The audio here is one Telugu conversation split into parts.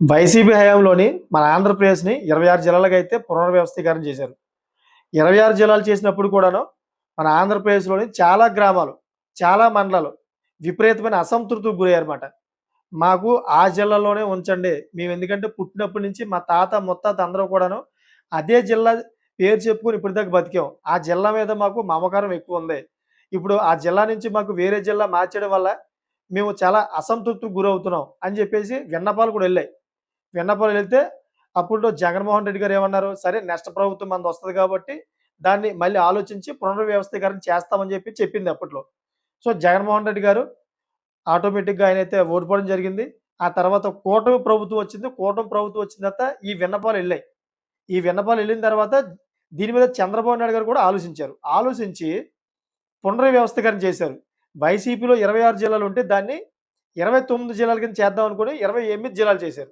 వైసీపీ హయాంలోని మన ఆంధ్రప్రదేశ్ని ఇరవై ఆరు జిల్లాలకు అయితే పునర్వ్యవస్థీకరణ చేశారు. ఇరవై ఆరు జిల్లాలు చేసినప్పుడు కూడాను మన ఆంధ్రప్రదేశ్లోని చాలా గ్రామాలు చాలా మండలాలు విపరీతమైన అసంతృప్తికి గురయ్యారన్నమాట. మాకు ఆ జిల్లాలోనే ఉంచండి. మేము ఎందుకంటే పుట్టినప్పటి నుంచి మా తాత ముత్తాత అందరూ కూడాను అదే జిల్లా పేరు చెప్పుకొని ఇప్పటిదాకా బతికాం. ఆ జిల్లా మీద మాకు మమకారం ఎక్కువ ఉంది. ఇప్పుడు ఆ జిల్లా నుంచి మాకు వేరే జిల్లా మార్చడం వల్ల మేము చాలా అసంతృప్తికి గురవుతున్నాం అని చెప్పేసి విన్నపాలు కూడా వెళ్ళాయి. విన్నపాలు వెళ్తే అప్పుడు జగన్మోహన్ రెడ్డి గారు ఏమన్నారు? సరే నెక్స్ట్ ప్రభుత్వం మంది వస్తుంది కాబట్టి దాన్ని మళ్ళీ ఆలోచించి పునర్వ్యవస్థీకరణ చేస్తామని చెప్పి చెప్పింది అప్పట్లో. సో జగన్మోహన్ రెడ్డి గారు ఆటోమేటిక్గా ఆయన అయితే ఓడిపోవడం జరిగింది. ఆ తర్వాత కూటమి ప్రభుత్వం వచ్చింది. కూటమి ప్రభుత్వం వచ్చిన తర్వాత ఈ విన్నపాలు వెళ్ళాయి. ఈ విన్నపాలు వెళ్ళిన తర్వాత దీని మీద చంద్రబాబు నాయుడు గారు కూడా ఆలోచించారు. ఆలోచించి పునర్వ్యవస్థీకరణ చేశారు. వైసీపీలో ఇరవై ఆరు జిల్లాలు ఉంటే దాన్ని ఇరవై తొమ్మిది జిల్లాల కింద చేద్దాం అనుకుని ఇరవై ఎనిమిది జిల్లాలు చేశారు.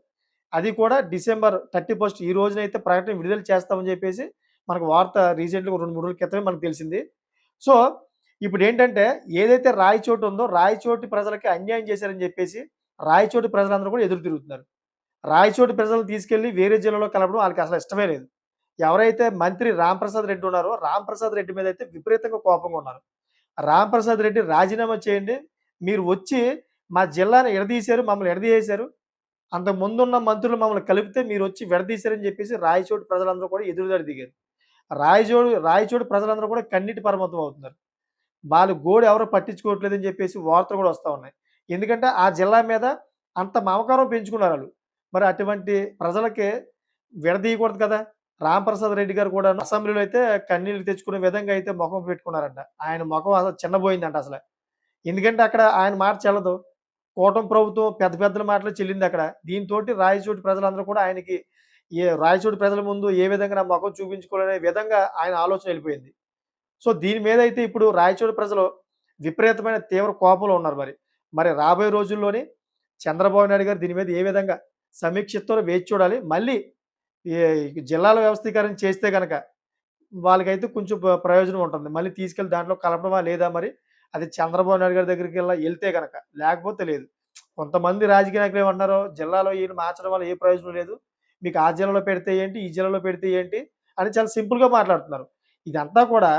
అది కూడా డిసెంబర్ థర్టీ ఫస్ట్ ఈ రోజునైతే ప్రకటన విడుదల చేస్తామని చెప్పేసి మనకు వార్త రీసెంట్గా రెండు మూడు రోజుల క్రితమే మనకు తెలిసింది. సో ఇప్పుడు ఏంటంటే ఏదైతే రాయచోటు ఉందో రాయచోటి ప్రజలకి అన్యాయం చేశారని చెప్పేసి రాయచోటి ప్రజలందరూ కూడా ఎదురు తిరుగుతున్నారు. రాయచోటి ప్రజలు తీసుకెళ్ళి వేరే జిల్లాలో కలపడం వాళ్ళకి అసలు ఇష్టమే లేదు. ఎవరైతే మంత్రి రాంప్రసాద్ రెడ్డి ఉన్నారో రాంప్రసాద్ రెడ్డి మీద అయితే విపరీతంగా కోపంగా ఉన్నారు. రాంప్రసాద్ రెడ్డి రాజీనామా చేయండి మీరు వచ్చి మా జిల్లాను ఎడదీశారు మమ్మల్ని ఎడదీసేశారు అంతకు ముందున్న మంత్రులు మమ్మల్ని కలిపితే మీరు వచ్చి విడదీశారని చెప్పేసి రాయచోటి ప్రజలందరూ కూడా ఎదురుదాడి దిగారు. రాయచోడు రాయచోటి ప్రజలందరూ కూడా కన్నీటి పరమతం అవుతున్నారు. వాళ్ళు గోడు ఎవరు పట్టించుకోవట్లేదని చెప్పేసి వార్తలు కూడా వస్తూ ఉన్నాయి. ఎందుకంటే ఆ జిల్లా మీద అంత మమకారం పెంచుకున్నారు వాళ్ళు. మరి అటువంటి ప్రజలకి విడదీయకూడదు కదా? రాంప్రసాద్ రెడ్డి గారు కూడా అసెంబ్లీలో అయితే కన్నీళ్ళు తెచ్చుకునే విధంగా అయితే ముఖం పెట్టుకున్నారంట. ఆయన ముఖం అసలు చిన్నపోయిందంట అసలు. ఎందుకంటే అక్కడ ఆయన మాట చెల్లదు. కూటమి ప్రభుత్వం పెద్ద పెద్దల మాటలు చెల్లింది అక్కడ. దీంతో రాయచోటి ప్రజలందరూ కూడా ఆయనకి ఏ రాయచోటి ప్రజల ముందు ఏ విధంగా నా ముఖం చూపించుకోవాలనే విధంగా ఆయన ఆలోచన వెళ్ళిపోయింది. సో దీని మీద అయితే ఇప్పుడు రాయచోటి ప్రజలు విపరీతమైన తీవ్ర కోపంలో ఉన్నారు మరి. మరి రాబోయే రోజుల్లోనే చంద్రబాబు నాయుడు గారు దీని మీద ఏ విధంగా సమీక్షతో వేచి చూడాలి. మళ్ళీ ఈ జిల్లాల వ్యవస్థీకరణ చేస్తే కనుక వాళ్ళకైతే కొంచెం ప్రయోజనం ఉంటుంది. మళ్ళీ తీసుకెళ్ళి దాంట్లో కలపడమా లేదా మరి అది చంద్రబాబు నాయుడు గారి దగ్గరికి వెళ్ళా వెళ్తే కనుక లేకపోతే లేదు. కొంతమంది రాజకీయ నాయకులు ఏమన్నారో జిల్లాలో ఈయన మార్చడం వల్ల ఏ ప్రయోజనం లేదు. మీకు ఆ జిల్లాలో పెడితే ఏంటి ఈ జిల్లాలో పెడితే ఏంటి అని చాలా సింపుల్గా మాట్లాడుతున్నారు. ఇదంతా కూడా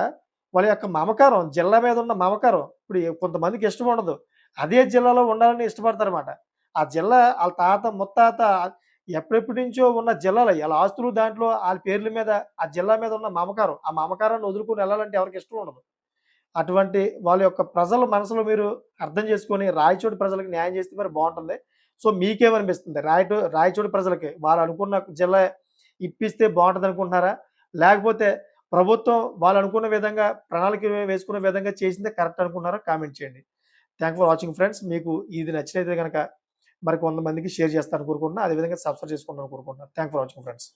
వాళ్ళ యొక్క మమకారం జిల్లా మీద ఉన్న మమకారం. ఇప్పుడు కొంతమందికి ఇష్టం ఉండదు. అదే జిల్లాలో ఉండాలని ఇష్టపడతారన్నమాట. ఆ జిల్లా వాళ్ళ తాత ముత్తాత ఎప్పుడెప్పటి నుంచో ఉన్న జిల్లాలు. వాళ్ళ ఆస్తులు దాంట్లో వాళ్ళ పేర్ల మీద ఆ జిల్లా మీద ఉన్న మమకారం. ఆ మమకారాన్ని వదులుకొని వెళ్ళాలంటే ఎవరికి ఇష్టం ఉండదు. అటువంటి వాళ్ళ యొక్క ప్రజల మనసులో మీరు అర్థం చేసుకొని రాయచోటి ప్రజలకు న్యాయం చేస్తే మరి బాగుంటుంది. సో మీకేమనిపిస్తుంది? రాయటో రాయచోటి ప్రజలకి వాళ్ళు అనుకున్న జిల్లా ఇప్పిస్తే బాగుంటుంది అనుకుంటున్నారా? లేకపోతే ప్రభుత్వం వాళ్ళు అనుకున్న విధంగా ప్రణాళిక వేసుకున్న విధంగా చేసిందే కరెక్ట్ అనుకున్నారా కామెంట్ చేయండి. Thank for watching friends. మీకు ఇది నచ్చినైతే కనుక మరి కొంతమందికి షేర్ చేస్తాను కోరుకుంటున్నా. అదేవిధంగా సబ్స్క్రైబ్ చేసుకుంటాను కోరుకుంటున్నాను థ్యాంక్ ఫర్ వాచింగ్ ఫ్రెండ్స్.